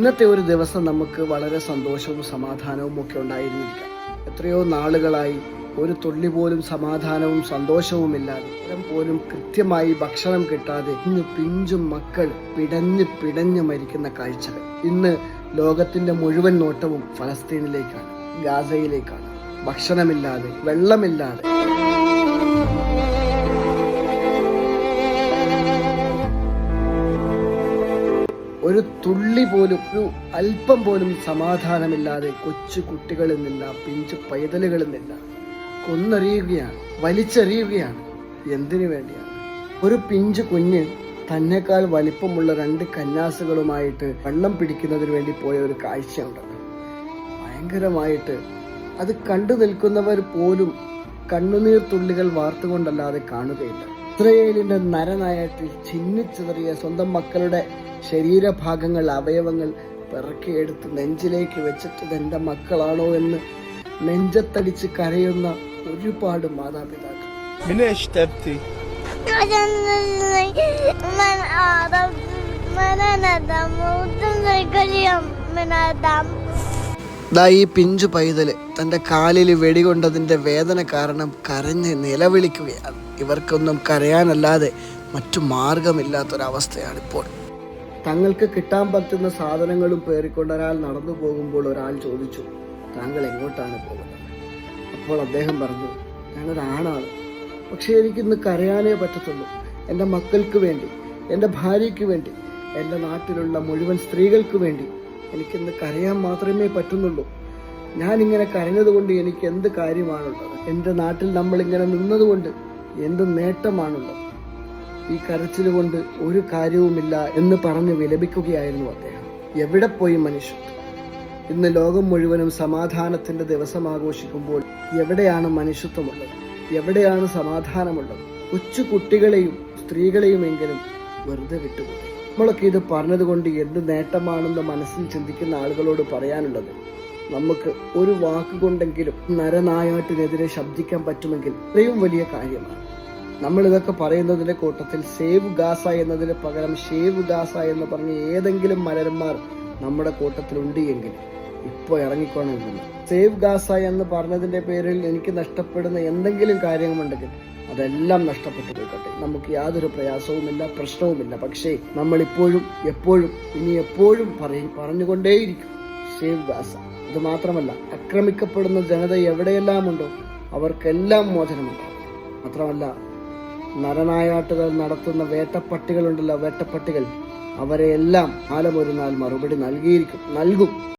ഇന്നത്തെ ഒരു ദിവസം നമുക്ക് വളരെ സന്തോഷവും സമാധാനവും ഒക്കെ ഉണ്ടായിരുന്നിരിക്കാം എത്രയോ നാളുകളായി ഒരു തുള്ളി പോലും സമാധാനവും സന്തോഷവും ഇല്ലാതെ ഇത്തരം പോലും കൃത്യമായി ഭക്ഷണം കിട്ടാതെ ഇന്ന് പിഞ്ചും മക്കൾ പിടഞ്ഞ് പിടഞ്ഞ് മരിക്കുന്ന കാഴ്ചകൾ ഇന്ന് ലോകത്തിന്റെ മുഴുവൻ നോട്ടവും ഫലസ്തീനിലേക്കാണ് ഗാസയിലേക്കാണ്. ഭക്ഷണമില്ലാതെ വെള്ളമില്ലാതെ. ഒരു തുള്ളി പോലും ഒരു അല്പം പോലും സമാധാനമില്ലാതെ കൊച്ചു കുട്ടികളിൽ നിന്ന പിഞ്ചു പൈതലുകളിൽ നിന്ന കൊന്നറിയുകയാണ് വലിച്ചെറിയുകയാണ് എന്തിനു വേണ്ടിയാണ്? ഒരു പിഞ്ചു കുഞ്ഞ് തന്നെക്കാൾ വലിപ്പമുള്ള രണ്ട് കന്യാസുകളുമായിട്ട് വെള്ളം പിടിക്കുന്നതിന് വേണ്ടി പോയ ഒരു കാഴ്ചയുണ്ടല്ലോ ഭയങ്കരമായിട്ട് അത് കണ്ടു നിൽക്കുന്നവർ പോലും കണ്ണുനീർ തുള്ളികൾ വാർത്തുകൊണ്ടല്ലാതെ കാണുകയില്ല. ഇസ്രയേലിന്റെ നരനായത്തിൽ ചിന്നിച്ചിതറിയ സ്വന്തം മക്കളുടെ ശരീരഭാഗങ്ങൾ അവയവങ്ങൾ പിറക്കിയെടുത്ത് നെഞ്ചിലേക്ക് വെച്ചിട്ട് ഇത് എൻ്റെ മക്കളാണോ എന്ന് നെഞ്ചത്തടിച്ച് കരയുന്ന ഒരുപാട് മാതാപിതാക്കൾ من ايش تبكي؟ عشان من أعرف من أنا دم وتمسك اليوم من الدم ദാ ഈ പിഞ്ചു പൈതൽ തന്റെ കാലിൽ വെടികൊണ്ടതിന്റെ വേദന കാരണം കരഞ്ഞ് നിലവിളിക്കുകയാണ്. ഇവർക്കൊന്നും കരയാനല്ലാതെ മറ്റു മാർഗമില്ലാത്തൊരവസ്ഥയാണിപ്പോൾ. തങ്ങൾക്ക് കിട്ടാൻ പറ്റുന്ന സാധനങ്ങളും പേറിക്കൊണ്ട് ഒരാൾ നടന്നു പോകുമ്പോൾ ഒരാൾ ചോദിച്ചു താങ്കൾ എങ്ങോട്ടാണ് പോകുന്നത്? അപ്പോൾ അദ്ദേഹം പറഞ്ഞു ഞാനൊരാണാണ് പക്ഷേ എനിക്കിന്ന് കരയാനേ പറ്റത്തുള്ളൂ. എന്റെ മക്കൾക്ക് വേണ്ടി എന്റെ ഭാര്യയ്ക്ക് വേണ്ടി എന്റെ നാട്ടിലുള്ള മുഴുവൻ സ്ത്രീകൾക്ക് വേണ്ടി എനിക്കിന്ന് കരയാൻ മാത്രമേ പറ്റുന്നുള്ളൂ. ഞാൻ ഇങ്ങനെ കരഞ്ഞതുകൊണ്ട് എനിക്ക് എന്ത് കാര്യമാണുള്ളത്? എന്റെ നാട്ടിൽ നമ്മൾ ഇങ്ങനെ നിന്നതുകൊണ്ട് എന്ത് നേട്ടമാണുള്ളത്? ഈ കരച്ചിൽ കൊണ്ട് ഒരു കാര്യവുമില്ല എന്ന് പറഞ്ഞ് വിലപിക്കുകയായിരുന്നു അദ്ദേഹം. എവിടെ പോയി മനുഷ്യത്വം ഇന്ന് ലോകം മുഴുവനും സമാധാനത്തിന്റെ ദിവസം ആഘോഷിക്കുമ്പോൾ എവിടെയാണ് മനുഷ്യത്വമുള്ളത്? എവിടെയാണ് സമാധാനമുള്ളത്? കൊച്ചു കുട്ടികളെയും സ്ത്രീകളെയുമെങ്കിലും വെറുതെ വിട്ടുപോയി. നമ്മളൊക്കെ ഇത് പറഞ്ഞതുകൊണ്ട് എന്ത് നേട്ടമാണെന്ന് മനസ്സിൽ ചിന്തിക്കുന്ന ആളുകളോട് പറയാനുള്ളത് നമുക്ക് ഒരു വാക്കുകൊണ്ടെങ്കിലും നരനായാട്ടിനെതിരെ ശബ്ദിക്കാൻ പറ്റുമെങ്കിൽ ഇത്രയും വലിയ കാര്യമാണ്. നമ്മൾ ഇതൊക്കെ പറയുന്നതിന്റെ കൂട്ടത്തിൽ സേവ് ഗാസ എന്നതിന് പകരം ഷേവ് ഗാസ എന്ന് പറഞ്ഞ ഏതെങ്കിലും മലരന്മാർ നമ്മുടെ കൂട്ടത്തിലുണ്ട് എങ്കിൽ ഇപ്പോൾ ഇറങ്ങിക്കോണമെന്നില്ല സേവ് ഗാസ എന്ന് പറഞ്ഞതിന്റെ പേരിൽ എനിക്ക് നഷ്ടപ്പെടുന്ന എന്തെങ്കിലും കാര്യങ്ങളുണ്ടെങ്കിൽ അതെല്ലാം നഷ്ടപ്പെട്ടു പോയിക്കോട്ടെ. നമുക്ക് യാതൊരു പ്രയാസവുമില്ല പ്രശ്നവുമില്ല. പക്ഷേ നമ്മൾ ഇപ്പോഴും എപ്പോഴും ഇനി എപ്പോഴും പറയും പറഞ്ഞുകൊണ്ടേയിരിക്കും. Save Gaza. ഇത് മാത്രമല്ല ആക്രമിക്കപ്പെടുന്ന ജനത എവിടെയെല്ലാം ഉണ്ടോ അവർക്കെല്ലാം മോചനമുണ്ടാകും. മാത്രമല്ല നരനായാട്ടുകൾ നടത്തുന്ന വേട്ടപ്പട്ടികളുണ്ടല്ലോ വേട്ടപ്പട്ടികൾ. അവരെയെല്ലാം നാൾ മറുപടി നൽകിയിരിക്കും നൽകും.